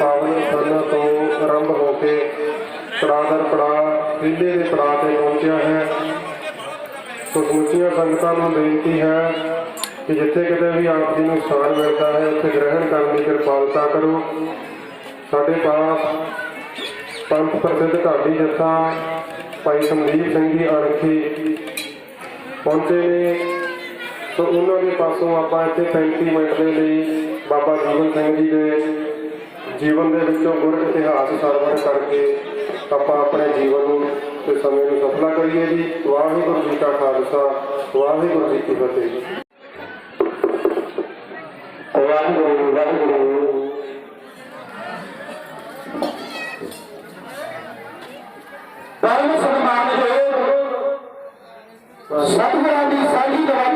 ਜੀਵਨ ਸਿੰਘ ਪਾਵਨ ਸਥਾਨਾਂ ਤੋਂ ਆਰੰਭ ਹੋ ਕੇ ਪੜਾਅ ਦਰ ਪੜਾਅ ਵਿਲੇ ਦੇ ਪੜਾਅ ਤੇ ਪਹੁੰਚਿਆ ਹੈ। ਸੋ ਸਮੁੱਚੀਆਂ ਸੰਗਤਾਂ ਨੂੰ ਬੇਨਤੀ ਹੈ ਕਿ ਜਿੱਥੇ ਕਿਤੇ ਵੀ ਆਪ ਜੀ ਨੂੰ ਸਥਾਨ ਮਿਲਦਾ ਹੈ, ਉੱਥੇ ਗ੍ਰਹਿਣ ਕਰਨ ਦੀ ਕਿਰਪਾਲਤਾ ਕਰੋ। ਸਾਡੇ ਪਾਸ ਪੰਥ ਪ੍ਰਸਿੱਧ ਢਾਡੀ ਜੱਥਾ ਭਾਈ ਸੰਦੀਪ ਸਿੰਘ ਜੀ ਅਰਖੀ ਪਹੁੰਚੇ ਨੇ। ਸੋ ਉਹਨਾਂ ਦੇ ਪਾਸੋਂ ਆਪਾਂ ਇੱਥੇ 35 ਮਿੰਟ ਦੇ ਲਈ ਬਾਬਾ ਜੀਵਨ ਸਿੰਘ ਜੀ ਦੇ ਜੀਵਨ ਦੇ ਵਿੱਚੋਂ ਗੁਰ ਇਤਿਹਾਸ ਸਰਵਣ ਕਰਕੇ ਆਪਾਂ ਆਪਣੇ ਜੀਵਨ ਨੂੰ ਤੇ ਸਮੇਂ ਨੂੰ ਸਫਲਾ ਕਰੀਏ ਜੀ। ਵਾਹਿਗੁਰੂ ਜੀ ਕਾ ਖਾਲਸਾ, ਵਾਹਿਗੁਰੂ ਜੀ ਕੀ ਫਤਿਹ। ਵਾਹਿਗੁਰੂ ਵਾਹਿਗੁਰੂ। ਧਰਮ ਸਨਮਾਨ ਸਤਿਗੁਰਾਂ ਦੀ ਸਾਂਝੀ ਦਵਾਈ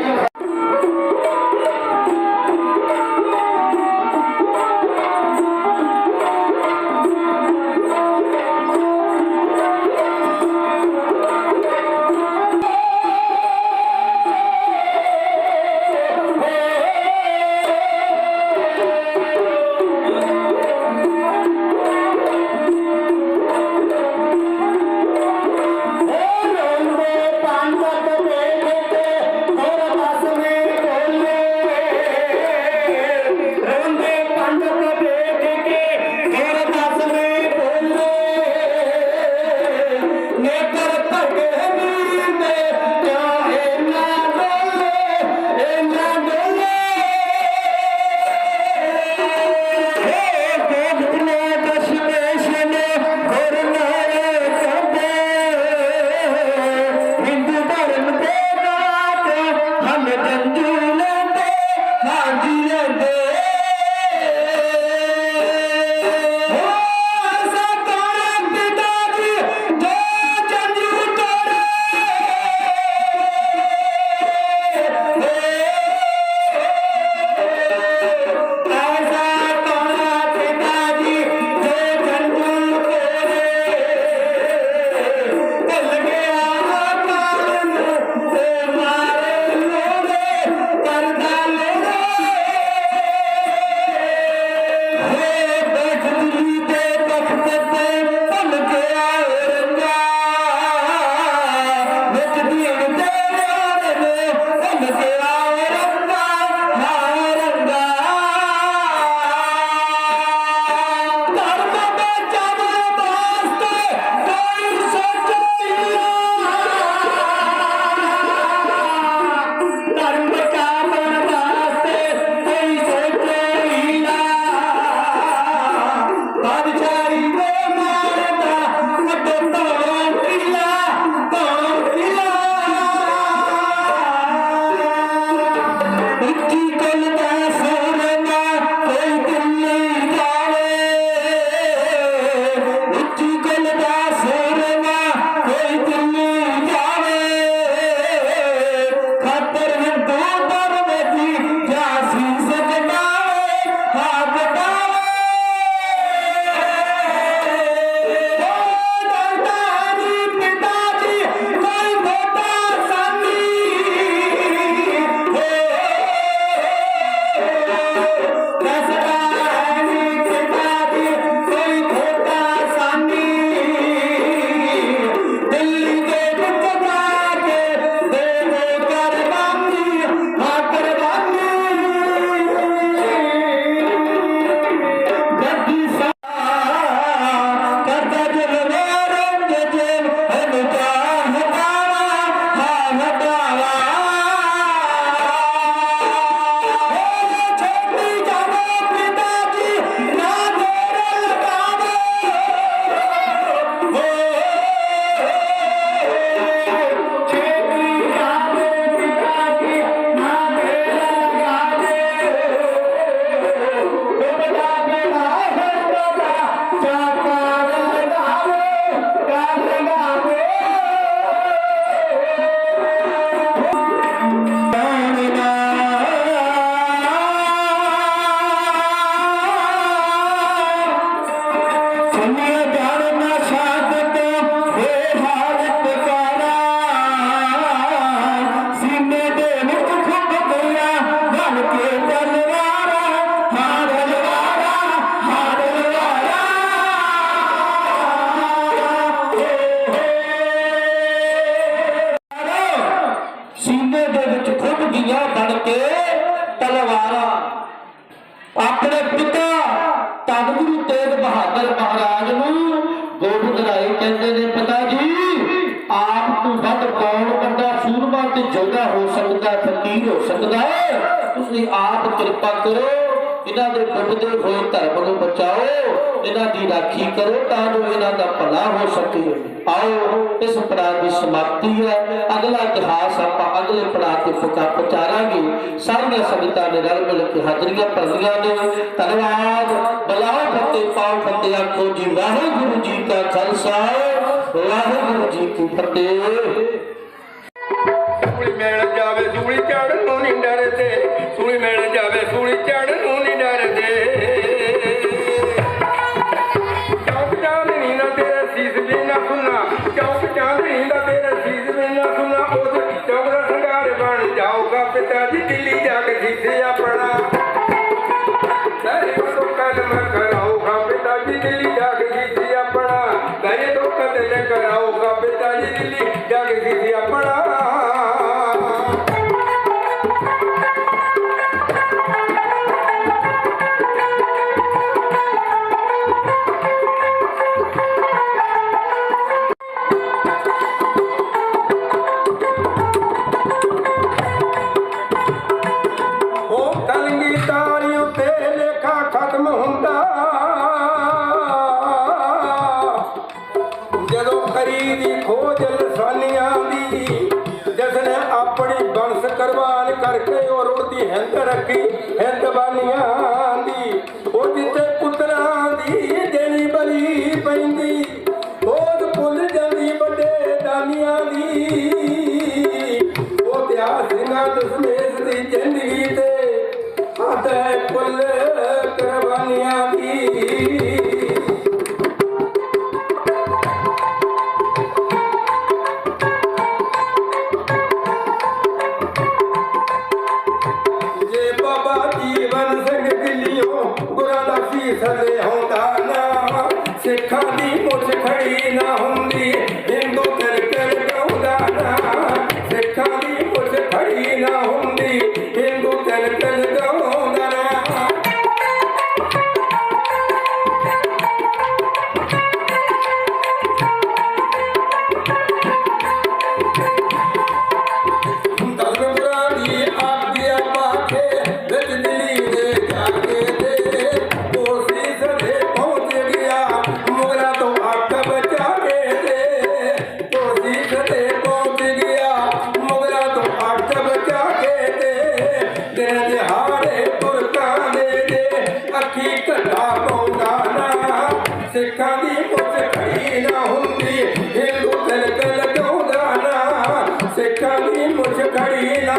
ਕਹਿੰਦੇ ਨੇ, ਪਿਤਾ ਜੀ, ਆਪ ਤੋਂ ਵੱਧ ਕੌਣ ਬੰਦਾ ਸੂਰਮਾ ਤੇ ਜੋਗਾ ਹੋ ਸਕਦਾ, ਫਕੀਰ ਹੋ ਸਕਦਾ ਤੁਸੀਂ ਆਪ ਕਿਰਪਾ ਕਰੋ। ਇਹਨਾਂ ਦੇ ਡੁੱਬਦੇ ਹੋਏ ਧਰਮ ਨੂੰ ਬਚਾਓ, ਇਹਨਾਂ ਦੀ ਰਾਖੀ ਕਰੋ ਤਾਂ ਜੋ ਇਹਨਾਂ ਦਾ ਭਲਾ ਹੋ ਸਕੇ। ਆਓ, ਇਸ ਪੜਾਅ ਦੀ ਸਮਾਪਤੀ ਹੈ। ਅਗਲਾ ਇਤਿਹਾਸ ਆਪਾਂ ਅਗਲੇ ਪੜਾਅ ਤੇ ਪਕਾ ਪਚਾਰਾਂਗੇ। ਸਾਰੀਆਂ ਸੰਗਤਾਂ ਨੇ ਰਲ ਮਿਲ ਕੇ ਹਾਜ਼ਰੀਆਂ ਭਰਦੀਆਂ ਨੇ। ਧੰਨਵਾਦ। ਬਲਾ ਫਤਿਹ ਪਾਓ ਫਤਿਹ ਆਖੋ ਜੀ। ਵਾਹਿਗੁਰੂ ਜੀ ਕਾ ਖਾਲਸਾ। ਵਾਹਿਗੁਰੂ ਜੀ ਕੀ ਫਤਿਹ। ਸੂਲੀ ਮੇਲ ਜਾਵੇ ਸੂਲੀ ਚੜ੍ਹ दिल्ली जाके दीजिए ਨਬੀ ਦੀ ਖੋਜ ਲਸਾਨੀਆਂ ਦੀ। ਜਿਸ ਨੇ ਆਪਣੀ ਬੰਸ ਕਰਵਾਲ ਕਰਕੇ ਔਰ ਉੜਦੀ ਹਿੰਦ ਰੱਖੀ। ਹਿੰਦ ਬਾਨੀਆਂ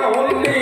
olha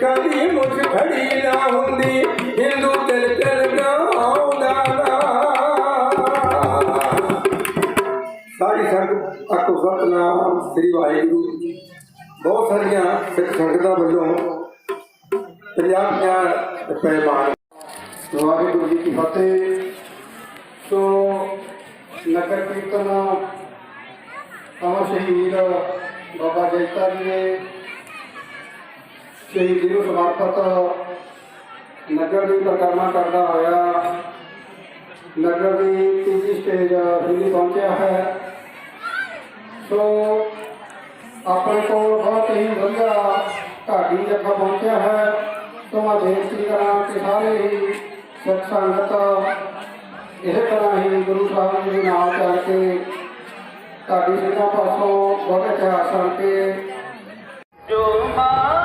ਕਦੀ ਮੁਝ ਖੜੀ ਨਾ ਹੁੰਦੀ, ਹਿੰਦੂ ਤਿਲ ਤਿਲ ਗਾਉਂਦਾ ਨਾ। ਸਾਰੀ ਸੰਗਤ ਆਖੋ ਸਤਨਾਮ, ਸ੍ਰੀ ਵਾਹਿਗੁਰੂ। ਬਹੁਤ ਸਾਰੀਆਂ ਸਿੱਖ ਸੰਗਤਾਂ ਵੱਲੋਂ ਪੰਜਾਬ ਦੀਆਂ ਪੈਮਾਨ ਵਾਹਿਗੁਰੂ ਜੀ ਕੀ ਫਤਿਹ ਸੋ ਨਗਰ ਕੀਰਤਨ ਅਮਰ ਸ਼ਹੀਦ ਬਾਬਾ ਜੈਤਾ ਜੀ ਨੇ ਸ਼ਹੀਦੀ ਨੂੰ ਸਮਰਪਿਤ ਨਗਰ ਦੀ ਪਰਿਕਰਮਾ ਕਰਦਾ ਹੋਇਆ ਨਗਰ ਦੀ ਤੀਜੀ ਸਟੇਜ ਦਿੱਲੀ ਪਹੁੰਚਿਆ ਹੈ। ਸੋ ਆਪਣੇ ਕੋਲ ਬਹੁਤ ਹੀ ਵਧੀਆ ਢਾਡੀ ਜੱਥਾ ਪਹੁੰਚਿਆ ਹੈ। ਸੋ ਮੈਂ ਬੇਨਤੀ ਕਰਾਂ ਕਿ ਸਾਰੇ ਹੀ ਸਿੱਖ ਸੰਗਤ ਇਸੇ ਤਰ੍ਹਾਂ ਹੀ ਗੁਰੂ ਸਾਹਿਬ ਜੀ ਦੇ ਨਾਲ ਚੱਲ ਕੇ ਢਾਡੀ ਸਿੰਘਾਂ ਪਾਸੋਂ ਬਹੁਤ ਇਤਿਹਾਸ ਸੁਣ ਕੇ ਜੋ ਮਾਂਗੇ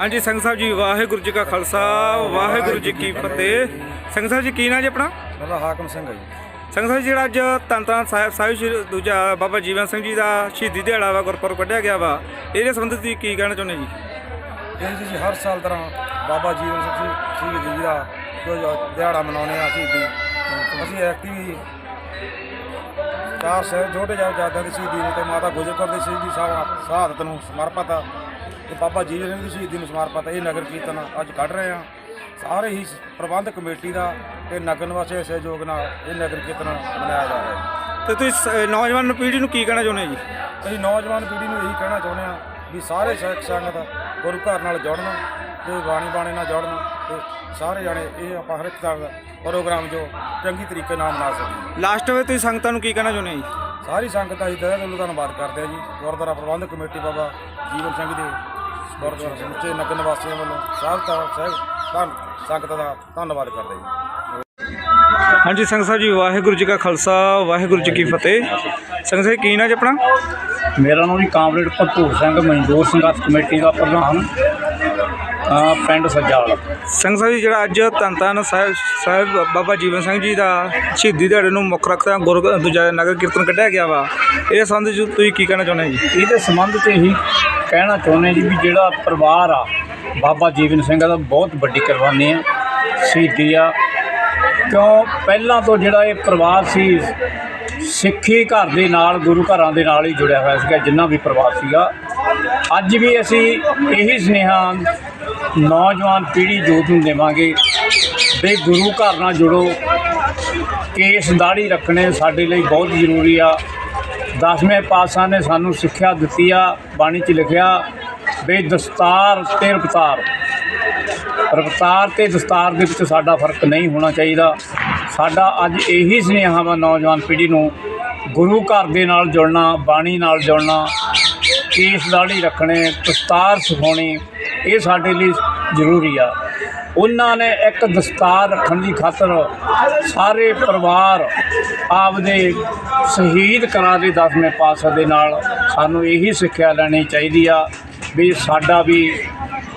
ਹਾਂਜੀ ਸੰਘ ਸਾਹਿਬ ਜੀ ਵਾਹਿਗੁਰੂ ਜੀ ਕਾ ਖਾਲਸਾ ਵਾਹਿਗੁਰੂ ਜੀ ਕੀ ਫਤਿਹ। ਸੰਘ ਸਾਹਿਬ ਜੀ ਕੀ ਨਾਂ ਜੀ ਆਪਣਾ? ਮੇਰਾ ਹਾਕਮ ਸਿੰਘ ਹੈ ਜੀ। ਸੰਘ ਸਾਹਿਬ ਜੀ ਜਿਹੜਾ ਅੱਜ ਧੰਨ ਸਾਹਿਬ ਸਾਹਿਬ ਸ਼੍ਰੀ ਦੂਜਾ ਬਾਬਾ ਜੀਵਨ ਸਿੰਘ ਜੀ ਦਾ ਸ਼ਹੀਦੀ ਦਿਹਾੜਾ ਵਾ ਗੁਰਪੁਰਬ ਕੱਢਿਆ ਗਿਆ ਵਾ ਇਹਦੇ ਸੰਬੰਧਿਤ ਤੁਸੀਂ ਕੀ ਕਹਿਣਾ ਚਾਹੁੰਦੇ ਜੀ? ਇਹ ਜੀ ਹਰ ਸਾਲ ਤਰ੍ਹਾਂ ਬਾਬਾ ਜੀਵਨ ਸਿੰਘ ਜੀ ਸ਼ਹੀਦੀ ਜੀ ਦਾ ਦਿਹਾੜਾ ਮਨਾਉਂਦੇ ਆ ਸ਼ਹੀਦੀ। ਅਸੀਂ ਐਕਟਿਵ ਚਾਰ ਸਹਿ ਛੋਟੇ ਸਾਹਿਬਜ਼ਾਦਿਆਂ ਦੀ ਸ਼ਹੀਦੀ ਤੇ ਮਾਤਾ ਗੁਜਰ ਕੌਰ ਦੀ ਸ਼ਹੀਦੀ ਸਾਹਿਬ ਸ਼ਹਾਦਤ ਨੂੰ ਸਮਰਪਿਤ ਆ। ਤੇ ਬਾਬਾ ਜੀਵਨ ਸਿੰਘ ਦੀ ਸ਼ਹੀਦੀ ਨੂੰ ਸਮਰਪਿਤ ਇਹ ਨਗਰ ਕੀਰਤਨ ਅੱਜ ਕੱਢ ਰਹੇ ਆ ਸਾਰੇ ਹੀ ਪ੍ਰਬੰਧਕ ਕਮੇਟੀ ਦਾ ਤੇ ਨਗਰ ਨਿਵਾਸੀਆਂ ਦੇ ਸਹਿਯੋਗ ਨਾਲ ਇਹ ਨਗਰ ਕੀਰਤਨ ਮਨਾਇਆ ਜਾ ਰਿਹਾ ਹੈ। ਤੇ ਤੁਸੀਂ ਸ- ਨੌਜਵਾਨ ਪੀੜ੍ਹੀ ਨੂੰ ਕੀ ਕਹਿਣਾ ਚਾਹੁੰਦੇ ਜੀ? ਅਸੀਂ ਨੌਜਵਾਨ ਪੀੜ੍ਹੀ ਨੂੰ ਇਹੀ ਕਹਿਣਾ ਚਾਹੁੰਦੇ ਹਾਂ ਵੀ ਸਾਰੇ ਸਿੱਖ ਸੰਗਤ ਗੁਰੂ ਘਰ ਨਾਲ ਜੁੜਨ ਤੇ ਬਾਣੀ ਬਾਣੇ ਨਾਲ ਜੁੜਨ ਤੇ ਸਾਰੇ ਜਾਣੇ ਇਹ ਆਪਾਂ ਹਰ ਇੱਕ ਤਰ੍ਹਾਂ ਦਾ ਪ੍ਰੋਗਰਾਮ ਜੋ ਚੰਗੀ ਤਰੀਕੇ ਨਾਲ ਮਨਾ ਸਕੀਏ। ਲਾਸਟ ਵਿੱਚ ਤੁਸੀਂ ਸੰਗਤਾਂ ਨੂੰ ਕੀ ਕਹਿਣਾ ਚਾਹੁੰਦੇ ਜੀ? ਸਾਰੀ ਸੰਗਤ ਦਾ ਅਸੀਂ ਤਹਿ ਦਿਲੋਂ ਧੰਨਵਾਦ ਕਰਦੇ ਹਾਂ ਜੀ। ਗੁਰਦੁਆਰਾ ਪ੍ਰਬੰਧਕ ਕਮੇਟੀ ਬਾਬਾ ਜੀਵਨ ਸਿੰਘ ਦੇ ਗੁਰਦੁਆਰਾ ਸਮੁੱਚੇ ਨਗਰ ਨਿਵਾਸੀਆਂ ਵੱਲੋਂ ਸਭ ਦਾ ਸਹਿ ਧੰਨ ਸੰਗਤ ਦਾ ਧੰਨਵਾਦ ਕਰਦੇ ਹਾਂ। ਜੀ ਹਾਂਜੀ ਸੰਘ ਸਾਹਿਬ ਜੀ ਵਾਹਿਗੁਰੂ ਜੀ ਕਾ ਖਾਲਸਾ ਵਾਹਿਗੁਰੂ ਜੀ ਕੀ ਫਤਿਹ। ਸੰਘ ਸਾਹਿਬ ਕੀ ਨਾਂ ਜੀ ਆਪਣਾ? ਮੇਰਾ ਨਾਮ ਜੀ ਕਾਮਰੇਡ ਭਰਪੂਰ ਸਿੰਘ ਮਨਜ਼ੂਰ ਸੰਘਰਸ਼ ਕਮੇਟੀ ਦਾ ਪ੍ਰਧਾਨ। ਪਿੰਡ ਸੱਜਾਲ ਸੰਘ ਸਾਹਿਬ ਜੀ ਜਿਹੜਾ ਅੱਜ ਧੰਨ ਸਾਹਿਬ ਸਾਹਿਬ ਬਾਬਾ ਜੀਵਨ ਸਿੰਘ ਜੀ ਦਾ ਸ਼ਹੀਦੀ ਦਿਹਾੜੇ ਨੂੰ ਮੁੱਖ ਰੱਖਦਾ ਗੁਰੂ ਦੂਜਾ ਨਗਰ ਕੀਰਤਨ ਕੱਢਿਆ ਗਿਆ ਵਾ ਇਹ ਸੰਬੰਧ ਵਿੱਚ ਤੁਸੀਂ ਕੀ ਕਹਿਣਾ ਚਾਹੁੰਦੇ ਜੀ? ਇਹਦੇ ਸੰਬੰਧ 'ਚ ਇਹੀ ਕਹਿਣਾ ਚਾਹੁੰਦੇ ਜੀ ਵੀ ਜਿਹੜਾ ਪਰਿਵਾਰ ਆ ਬਾਬਾ ਜੀਵਨ ਸਿੰਘ ਦਾ ਬਹੁਤ ਵੱਡੀ ਕੁਰਬਾਨੀ ਆ ਸ਼ਹੀਦੀ ਆ। ਕਿਉਂ? ਪਹਿਲਾਂ ਤੋਂ ਜਿਹੜਾ ਇਹ ਪਰਿਵਾਰ ਸੀ ਸਿੱਖੀ ਘਰ ਦੇ ਨਾਲ ਗੁਰੂ ਘਰਾਂ ਦੇ ਨਾਲ ਹੀ ਜੁੜਿਆ ਹੋਇਆ ਸੀਗਾ ਜਿੰਨਾ ਵੀ ਪਰਿਵਾਰ ਸੀਗਾ। ਅੱਜ ਵੀ ਅਸੀਂ ਇਹੀ ਸੁਨੇਹਾ ਨੌਜਵਾਨ ਪੀੜ੍ਹੀ ਜੋਤ ਨੂੰ ਦੇਵਾਂਗੇ ਵੀ ਗੁਰੂ ਘਰ ਨਾਲ ਜੁੜੋ। ਕੇਸ ਦਾੜੀ ਰੱਖਣੇ ਸਾਡੇ ਲਈ ਬਹੁਤ ਜ਼ਰੂਰੀ ਆ। ਦਸਵੇਂ ਪਾਤਸ਼ਾਹ ਨੇ ਸਾਨੂੰ ਸਿੱਖਿਆ ਦਿੱਤੀ ਆ, ਬਾਣੀ 'ਚ ਲਿਖਿਆ ਵੀ ਦਸਤਾਰ ਤੇ ਰਫਤਾਰ। ਰਫਤਾਰ ਤੇ ਦਸਤਾਰ ਦੇ ਵਿੱਚ ਸਾਡਾ ਫ਼ਰਕ ਨਹੀਂ ਹੋਣਾ ਚਾਹੀਦਾ। ਸਾਡਾ ਅੱਜ ਇਹੀ ਸੁਨੇਹਾ ਵਾ ਨੌਜਵਾਨ ਪੀੜ੍ਹੀ ਨੂੰ, ਗੁਰੂ ਘਰ ਦੇ ਨਾਲ ਜੁੜਨਾ, ਬਾਣੀ ਨਾਲ ਜੁੜਨਾ, ਕੇਸ ਦਾੜੀ ਰੱਖਣੇ, ਦਸਤਾਰ ਸਿਖਾਉਣੀ ਇਹ ਸਾਡੇ ਲਈ ਜ਼ਰੂਰੀ ਆ। ਉਹਨਾਂ ਨੇ ਇੱਕ ਦਸਤਾਰ ਰੱਖਣ ਦੀ ਖਾਤਰ ਸਾਰੇ ਪਰਿਵਾਰ ਆਪਦੇ ਸ਼ਹੀਦ ਕਰਾ ਦੇ ਦਸਵੇਂ ਪਾਤਸ਼ਾਹ ਦੇ ਨਾਲ ਸਾਨੂੰ ਇਹੀ ਸਿੱਖਿਆ ਲੈਣੀ ਚਾਹੀਦੀ ਆ ਵੀ ਸਾਡਾ ਵੀ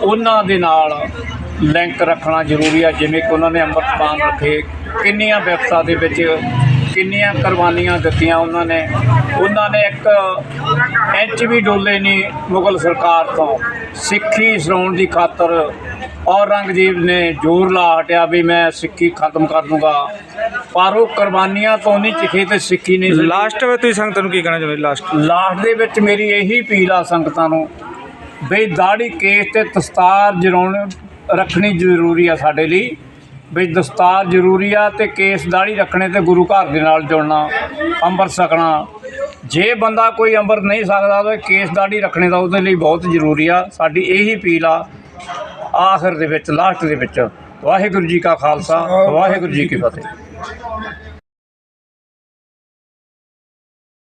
ਉਹਨਾਂ ਦੇ ਨਾਲ ਲਿੰਕ ਰੱਖਣਾ ਜ਼ਰੂਰੀ ਆ, ਜਿਵੇਂ ਕਿ ਉਹਨਾਂ ਨੇ ਅੰਮ੍ਰਿਤਪਾਨ ਰੱਖੇ, ਕਿੰਨੀਆਂ ਵਿਪਤਾ ਦੇ ਵਿੱਚ ਕਿੰਨੀਆਂ ਕੁਰਬਾਨੀਆਂ ਦਿੱਤੀਆਂ ਉਹਨਾਂ ਨੇ ਉਹਨਾਂ ਨੇ ਇੱਕ ਇੰਚ ਵੀ ਡੋਲੇ ਨਹੀਂ ਮੁਗਲ ਸਰਕਾਰ ਤੋਂ। ਸਿੱਖੀ ਸਰਾਉਣ ਦੀ ਖਾਤਰ ਔਰੰਗਜ਼ੇਬ ਨੇ ਜ਼ੋਰ ਲਾ ਹਟਿਆ ਵੀ ਮੈਂ ਸਿੱਖੀ ਖਤਮ ਕਰ ਦੂੰਗਾ। ਪਰ ਉਹ ਕੁਰਬਾਨੀਆਂ ਤੋਂ ਨਹੀਂ ਚਿਖੇ ਤੇ ਸਿੱਖੀ ਨਹੀਂ। ਲਾਸਟ ਵਿੱਚ ਤੁਸੀਂ ਸੰਗਤਾਂ ਨੂੰ ਕੀ ਕਹਿਣਾ ਚਾਹੁੰਦੇ ਲਾਸਟ। ਲਾਸਟ ਦੇ ਵਿੱਚ ਮੇਰੀ ਇਹੀ ਅਪੀਲ ਆ ਸੰਗਤਾਂ ਨੂੰ ਬਈ ਦਾੜੀ ਕੇਸ ਤੇ ਦਸਤਾਰ ਜਰਾਉਣ ਰੱਖਣੀ ਜ਼ਰੂਰੀ ਆ ਸਾਡੇ ਲਈ। ਬਈ ਦਸਤਾਰ ਜ਼ਰੂਰੀ ਆ ਤੇ ਕੇਸ ਦਾੜੀ ਰੱਖਣੇ ਤੇ ਗੁਰੂ ਘਰ ਦੇ ਨਾਲ ਜੁੜਨਾ, ਅੰਮ੍ਰਿਤ ਛਕਣਾ। ਜੇ ਬੰਦਾ ਕੋਈ ਅੰਮ੍ਰਿਤ ਨਹੀਂ ਸਕਦਾ ਤਾਂ ਕੇਸ ਦਾੜੀ ਰੱਖਣੇ ਦਾ ਉਹਦੇ ਲਈ ਬਹੁਤ ਜ਼ਰੂਰੀ ਆ। ਸਾਡੀ ਇਹੀ ਅਪੀਲ ਆ, ਆਖਰ ਦੇ ਵਿੱਚ, ਲਾਸਟ ਦੇ ਵਿੱਚ। ਵਾਹਿਗੁਰੂ ਜੀ ਕਾ ਖਾਲਸਾ, ਵਾਹਿਗੁਰੂ ਜੀ ਕੀ ਫਤਿਹ।